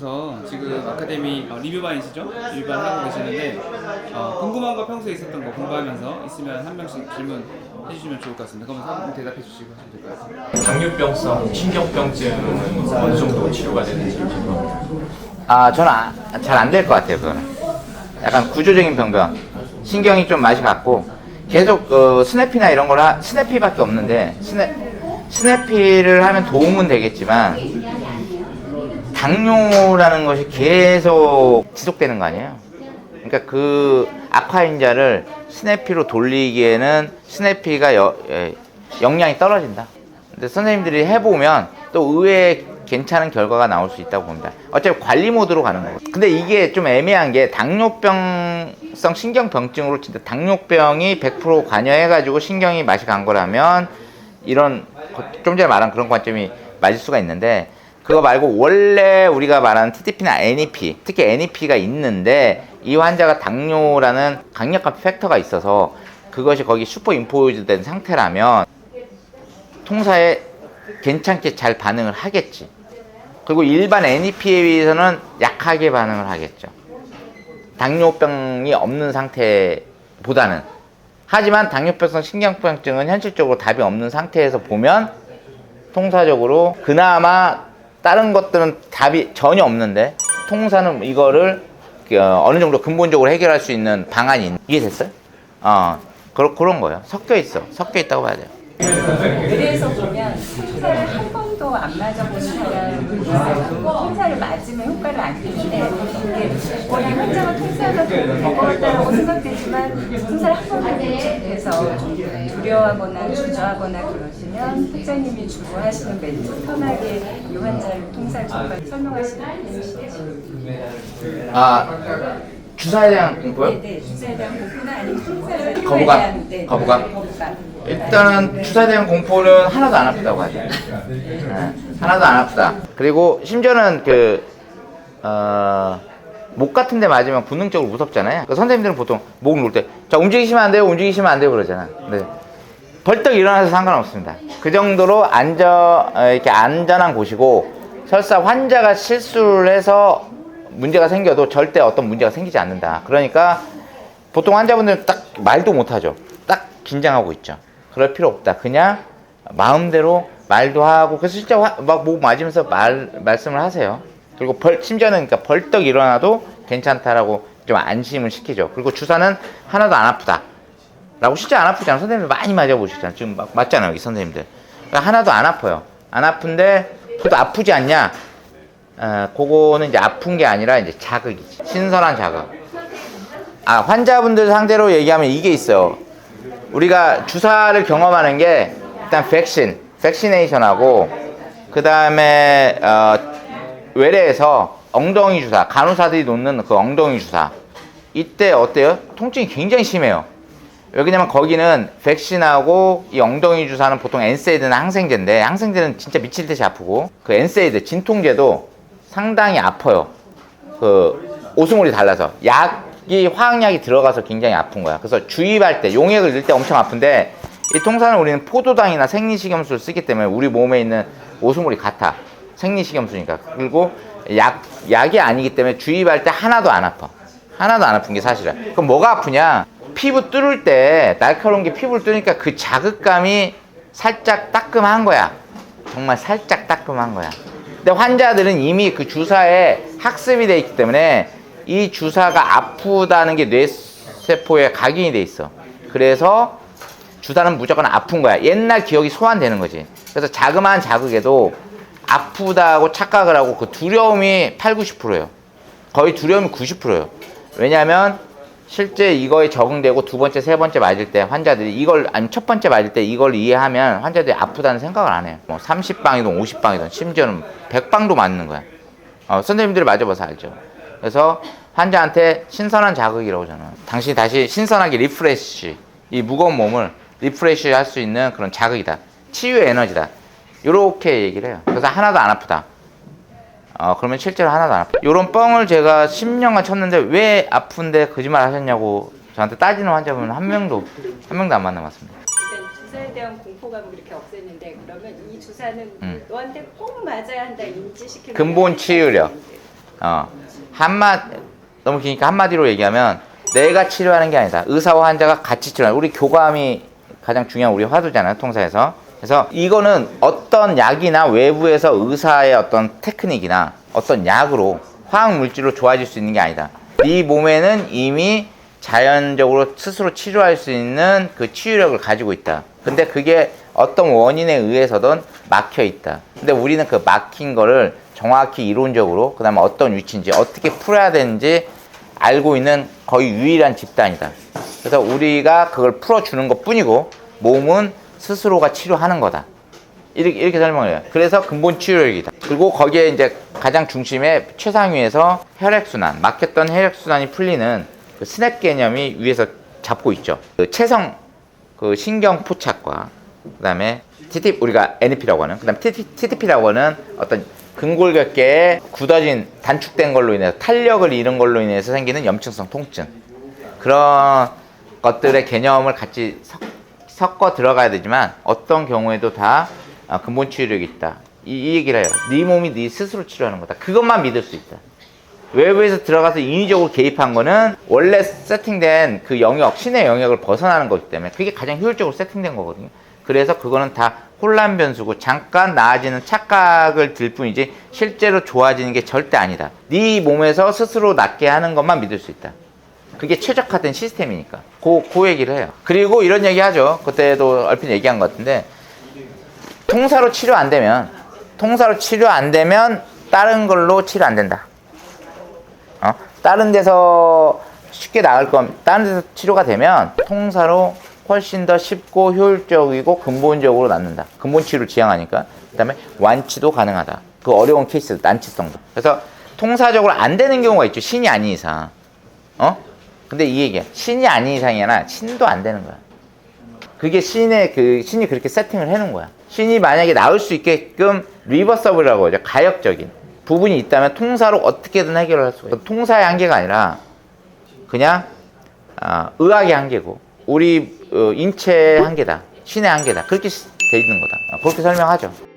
오셔서 지금 아카데미 어, 리뷰반이시죠? 리뷰반 하고 계시는데 어, 궁금한 거 평소에 있었던 거 공부하면서 있으면 한 명씩 질문 해주시면 좋을 것 같습니다. 그러면 선생님 대답해 주시고 하시면 될 것 같아요. 당뇨병성 신경병증은 어느 정도 치료가 되는지. 아, 저는 잘안 될 것 같아요, 그거는. 약간 구조적인 병변. 신경이 좀 맛이 갔고, 계속, 어, 스냅피나 이런 걸 하, 스냅피밖에 없는데, 스냅, 스냅피를 하면 도움은 되겠지만, 당뇨라는 것이 계속 지속되는 거 아니에요? 그러니까 그 악화인자를 스냅피로 돌리기에는 스냅피가 여, 에, 영향이 떨어진다. 근데 선생님들이 해보면 또 의외의 괜찮은 결과가 나올 수 있다고 봅니다. 어차피 관리 모드로 가는 거고. 근데 이게 좀 애매한 게 당뇨병성 신경병증으로 진짜 당뇨병이 100% 관여해가지고 신경이 맛이 간 거라면 이런 좀 전에 말한 그런 관점이 맞을 수가 있는데 그거 말고 원래 우리가 말하는 TTP나 NEP, 특히 NEP가 있는데 이 환자가 당뇨라는 강력한 팩터가 있어서 그것이 거기 슈퍼 임포즈 된 상태라면 통사에 괜찮게 잘 반응을 하겠지. 그리고 일반 NEP에 비해서는 약하게 반응을 하겠죠. 당뇨병이 없는 상태보다는. 하지만 당뇨병성 신경병증은 현실적으로 답이 없는 상태에서 보면 통사적으로 그나마 다른 것들은 답이 전혀 없는데 통사는 이거를 어, 어느 정도 근본적으로 해결할 수 있는 방안이 있... 이해됐어요? 어, 그런 그런 거예요. 섞여 있어. 섞여 있다고 봐야 돼요. 의뢰에서 보면 통사를 한 번도 안 사람이 있어요. 통사를 맞으면 효과를 안 주는데 이게 어, 이 환자가 통사가 버거웠다고 생각되지만 통사를 한 번도 못 해서 두려워하거나 주저하거나 그러시면 학자님이 주로 하시는 멘트 편하게 이 환자를 통사를 정말 설명하시는 편이시죠. 아 주사에 대한 공부요? 네 네 주사에 대한 공부는 아니면 통사를 거부감? 대한 네, 거부감? 거부감. 일단은 주사에 대한 공포는 하나도 안 아프다고 하죠. 네, 하나도 안 아프다. 그리고 심지어는 그, 어, 목 같은 데 맞으면 본능적으로 무섭잖아요. 그 선생님들은 보통 목 누를 때, 자, 움직이시면 안 돼요, 움직이시면 안 돼요, 그러잖아. 네. 벌떡 일어나서 상관없습니다. 그 정도로 안전, 어, 이렇게 안전한 곳이고, 설사 환자가 실수를 해서 문제가 생겨도 절대 어떤 문제가 생기지 않는다. 그러니까 보통 환자분들은 딱 말도 못하죠. 딱 긴장하고 있죠. 그럴 필요 없다. 그냥 마음대로 말도 하고 그래서 진짜 막목 맞으면서 말 말씀을 하세요. 그리고 벌 심지어는 그러니까 벌떡 일어나도 괜찮다라고 좀 안심을 시키죠. 그리고 주사는 하나도 안 아프다. 라고 진짜 안 아프잖아. 선생님들 많이 맞아보시잖아. 지금 막 맞잖아요. 여기 선생님들. 그러니까 하나도 안 아파요. 안 아픈데 그래도 아프지 않냐? 어, 그거는 이제 아픈 게 아니라 이제 자극이지. 신선한 자극. 아, 환자분들 상대로 얘기하면 이게 있어요. 우리가 주사를 경험하는 게 일단 백신, 백시네이션하고 그 다음에 어, 외래에서 엉덩이 주사, 간호사들이 놓는 그 엉덩이 주사. 이때 어때요? 통증이 굉장히 심해요. 왜냐면 거기는 백신하고 이 엉덩이 주사는 보통 엔세이드나 항생제인데 항생제는 진짜 미칠 듯이 아프고 그 엔세이드 진통제도 상당히 아파요. 그 오스몰이 달라서 약 이 화학약이 들어가서 굉장히 아픈 거야. 그래서 주입할 때 용액을 넣을 때 엄청 아픈데 이 통사는 우리는 포도당이나 생리식염수를 쓰기 때문에 우리 몸에 있는 오스몰이 같아. 생리식염수니까. 그리고 약 약이 아니기 때문에 주입할 때 하나도 안 아파. 하나도 안 아픈 게 사실이야. 그럼 뭐가 아프냐? 피부 뚫을 때 날카로운 게 피부를 뚫으니까 그 자극감이 살짝 따끔한 거야. 정말 살짝 따끔한 거야. 근데 환자들은 이미 그 주사에 학습이 돼 있기 때문에 이 주사가 아프다는 게 뇌세포에 각인이 돼 있어. 그래서 주사는 무조건 아픈 거야. 옛날 기억이 소환되는 거지. 그래서 자그마한 자극에도 아프다고 착각을 하고 그 두려움이 8, 90%예요. 거의 두려움이 90%예요. 왜냐하면 실제 이거에 적응되고 두 번째, 세 번째 맞을 때 환자들이 이걸 아니 첫 번째 맞을 때 이걸 이해하면 환자들이 아프다는 생각을 안 해요. 뭐 30방이든 50방이든 심지어는 100방도 맞는 거야. 어, 선생님들이 맞아봐서 알죠. 그래서 환자한테 신선한 자극이라고 저는 당신이 다시 신선하게 리프레시 이 무거운 몸을 리프레시 할 수 있는 그런 자극이다. 치유의 에너지다. 이렇게 얘기를 해요. 그래서 하나도 안 아프다. 어, 그러면 실제로 하나도 안 아파. 요런 뻥을 제가 10년간 쳤는데 왜 아픈데 거짓말 하셨냐고 저한테 따지는 환자분은 한 명도, 한 명도 안 만나봤습니다. 일단 주사에 대한 공포감을 그렇게 없앴는데 그러면 이 주사는 음. 너한테 꼭 맞아야 한다 인지시키는 근본 치유력. 어, 한마 너무 기니까 한마디로 얘기하면 내가 치료하는 게 아니다. 의사와 환자가 같이 치료하는 우리 교감이 가장 중요한 우리 화두잖아요. 통사에서. 그래서 이거는 어떤 약이나 외부에서 의사의 어떤 테크닉이나 어떤 약으로 화학 물질로 좋아질 수 있는 게 아니다. 네 몸에는 이미 자연적으로 스스로 치료할 수 있는 그 치유력을 가지고 있다. 근데 그게 어떤 원인에 의해서든 막혀 있다. 근데 우리는 그 막힌 거를 정확히 이론적으로 그다음에 어떤 위치인지 어떻게 풀어야 되는지 알고 있는 거의 유일한 집단이다. 그래서 우리가 그걸 풀어주는 것 뿐이고 몸은 스스로가 치료하는 거다. 이렇게, 이렇게 설명해요. 그래서 근본 치료력이다. 그리고 거기에 이제 가장 중심에 최상위에서 혈액순환, 막혔던 혈액순환이 풀리는 그 스냅 개념이 위에서 잡고 있죠. 그 체성 그 신경 포착과 그다음에 TT 우리가 NP라고 하는 그다음 TTP라고 하는 어떤 근골격계에 굳어진 단축된 걸로 인해서 탄력을 잃은 걸로 인해서 생기는 염증성 통증. 그런 것들의 개념을 같이 섞, 섞어 들어가야 되지만 어떤 경우에도 다 아, 근본 치유력이 있다. 이, 이 얘기를 해요. 네 몸이 네 스스로 치료하는 거다. 그것만 믿을 수 있다 외부에서 들어가서 인위적으로 개입한 거는 원래 세팅된 그 영역, 신의 영역을 벗어나는 거기 때문에 그게 가장 효율적으로 세팅된 거거든요. 그래서 그거는 다 혼란 변수고 잠깐 나아지는 착각을 들 뿐이지 실제로 좋아지는 게 절대 아니다. 네 몸에서 스스로 낫게 하는 것만 믿을 수 있다. 그게 최적화된 시스템이니까. 그, 그 얘기를 해요. 그리고 이런 얘기 하죠. 그때도 얼핏 얘기한 것 같은데 통사로 치료 안 되면 통사로 치료 안 되면 다른 걸로 치료 안 된다. 어? 다른 데서 쉽게 나을 거면 다른 데서 치료가 되면 통사로 훨씬 더 쉽고 효율적이고 근본적으로 낫는다. 근본 치료를 지향하니까. 그다음에 완치도 가능하다. 그 어려운 케이스 난치성도. 그래서 통사적으로 안 되는 경우가 있죠. 신이 아닌 이상. 어? 근데 이 얘기야. 신이 아닌 이상이 아니라 신도 안 되는 거야. 그게 신의 그 신이 그렇게 세팅을 해 놓은 거야. 신이 만약에 나올 수 있게끔 리버서블이라고 하죠. 가역적인 부분이 있다면 통사로 어떻게든 해결을 할 수가 있어. 통사의 한계가 아니라 그냥 아, 의학의 한계고 우리 어, 인체의 한계다. 신의 한계다. 그렇게 돼 있는 거다. 그렇게 설명하죠.